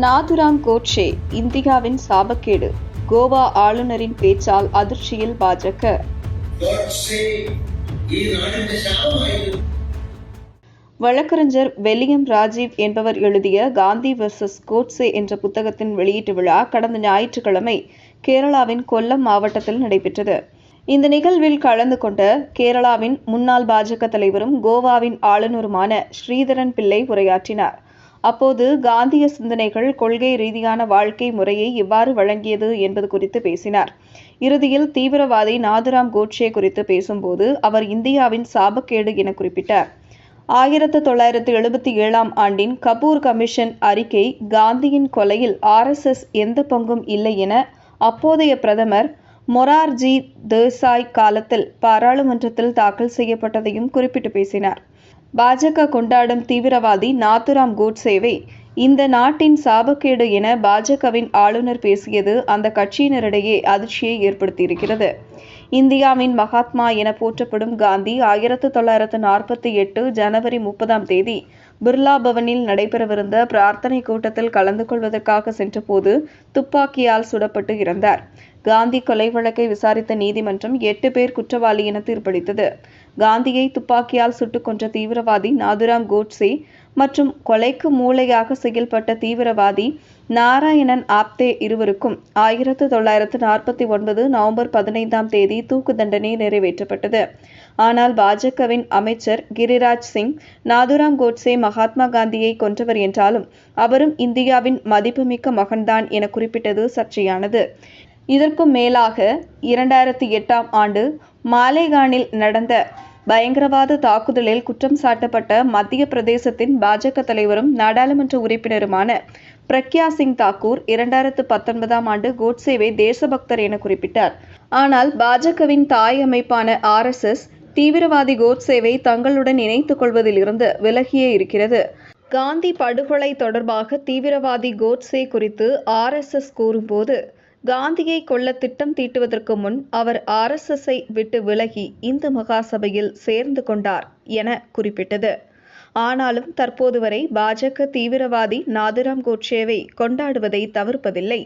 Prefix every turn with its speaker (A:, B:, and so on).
A: நாதுராம் கோட்சே இந்தியாவின் சாபக்கேடு கோவா ஆளுநரின் பேச்சால் அதிர்ச்சியில் பாஜக. வழக்கறிஞர் வெல்லியம் ராஜீவ் என்பவர் எழுதிய காந்தி வெர்சஸ் கோட்ஸே என்ற புத்தகத்தின் வெளியீட்டு விழா கடந்த ஞாயிற்றுக்கிழமை கேரளாவின் கொல்லம் மாவட்டத்தில் நடைபெற்றது. இந்த நிகழ்வில் கலந்து கொண்ட கேரளாவின் முன்னாள் பாஜக தலைவரும் கோவாவின் ஆளுநருமான ஸ்ரீதரன் பிள்ளை உரையாற்றினார். அப்போது காந்திய சிந்தனைகள் கொள்கை ரீதியான வாழ்க்கை முறையை எவ்வாறு வழங்கியது என்பது குறித்து பேசினார். இறுதியில் தீவிரவாதி நாதுராம் கோட்சே குறித்து பேசும்போது அவர் இந்தியாவின் சாபக்கேடு என குறிப்பிட்டார். ஆயிரத்து தொள்ளாயிரத்து எழுபத்தி ஏழாம் ஆண்டின் கபூர் கமிஷன் அறிக்கை காந்தியின் கொலையில் ஆர்எஸ்எஸ் எந்த பங்கும் இல்லை என அப்போதைய பிரதமர் மொரார்ஜி தேசாய் காலத்தில் பாராளுமன்றத்தில் தாக்கல் செய்யப்பட்டதையும் குறிப்பிட்டு பேசினார். பாஜக கொண்டாடும் தீவிரவாதி நாத்துராம் கோட்சேவை இந்த நாட்டின் சாபக்கேடு என பாஜகவின் ஆளுநர் பேசியது அந்த கட்சியினரிடையே அதிர்ச்சியை ஏற்படுத்தியிருக்கிறது. இந்தியாவின் மகாத்மா என போற்றப்படும் காந்தி ஆயிரத்து தொள்ளாயிரத்து நாற்பத்தி எட்டு ஜனவரி முப்பதாம் தேதி பிர்லா பவனில் நடைபெறவிருந்த பிரார்த்தனை கூட்டத்தில் கலந்து கொள்வதற்காக சென்றபோது துப்பாக்கியால் சுடப்பட்டு இறந்தார். காந்தி கொலை வழக்கை விசாரித்த நீதிமன்றம் எட்டு பேர் குற்றவாளி என தீர்ப்பளித்தது. காந்தியை துப்பாக்கியால் சுட்டுக் கொன்ற தீவிரவாதி நாதுராம் கோட்ஸே மற்றும் கொலைக்கு மூளையாக செயல்பட்ட தீவிரவாதி நாராயணன் ஆப்தே இருவருக்கும் ஆயிரத்து தொள்ளாயிரத்து நாற்பத்தி ஒன்பது நவம்பர் பதினைந்தாம் தேதி தூக்கு தண்டனை நிறைவேற்றப்பட்டது. ஆனால் பாஜகவின் அமைச்சர் கிரிராஜ் சிங் நாதுராம் கோட்சே மகாத்மா காந்தியை கொன்றவர் என்றாலும் அவரும் இந்தியாவின் மதிப்புமிக்க மகன்தான் என குறிப்பிட்டது சர்ச்சையானது. இதற்கும் மேலாக இரண்டாயிரத்தி எட்டாம் ஆண்டு மாலேகானில் நடந்த பயங்கரவாத தாக்குதலில் குற்றம் சாட்டப்பட்ட மத்திய பிரதேசத்தின் பாஜக தலைவரும் நாடாளுமன்ற உறுப்பினருமான பிரக்யா சிங் தாக்கூர் இரண்டாயிரத்து பத்தொன்பதாம் ஆண்டு கோட்சேவை தேசபக்தர் என குறிப்பிட்டார். ஆனால் பாஜகவின் தாய் அமைப்பான ஆர்எஸ்எஸ் தீவிரவாதி கோட்சேவை தங்களுடன் இணைத்துக் கொள்வதிலிருந்து விலகியே இருக்கிறது. காந்தி படுகொலை தொடர்பாக தீவிரவாதி கோட்சே குறித்து ஆர்எஸ்எஸ் கூறும்போது காந்தியை கொல்ல திட்டம் தீட்டுவதற்கு முன் அவர் ஆர்எஸ்எஸ்ஐ விட்டு விலகி இந்து மகாசபையில் சேர்ந்து கொண்டார் என குறிப்பிட்டது. ஆனாலும் தற்போது வரை பாஜக தீவிரவாதி நாதுராம் கோட்சேவை கொண்டாடுவதை தவிர்ப்பதில்லை.